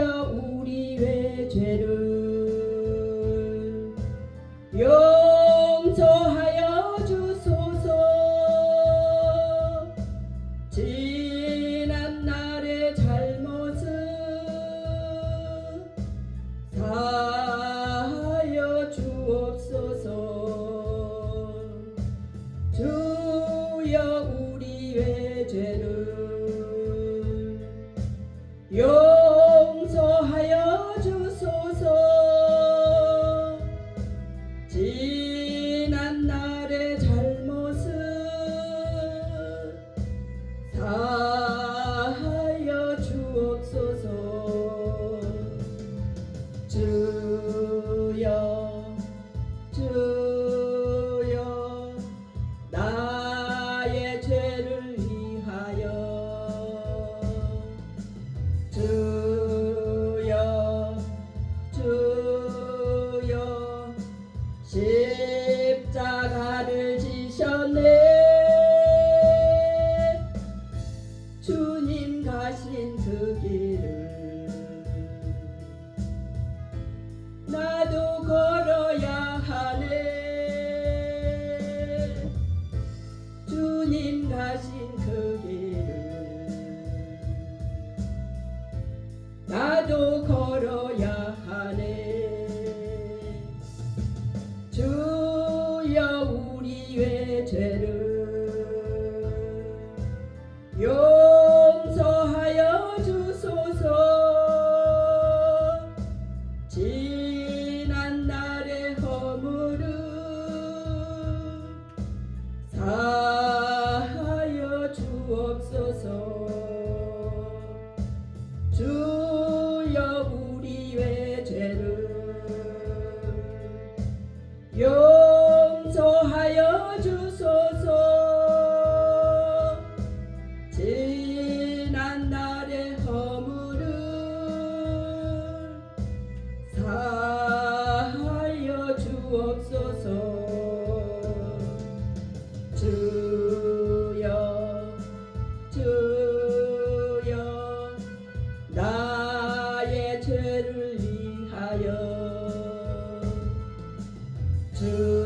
우리 의 죄를 용서하여 주소서. 지난 날의 잘못을 사하여 주옵소서. 주여 우리 의 죄를 용 십자가를 지셨네. 주님 가신 그 길을 용서하여 주소서. 지난 날의 허물을 사하여 주옵소서. 주여 우리의 죄를. 용 나의 죄를 위하여. 주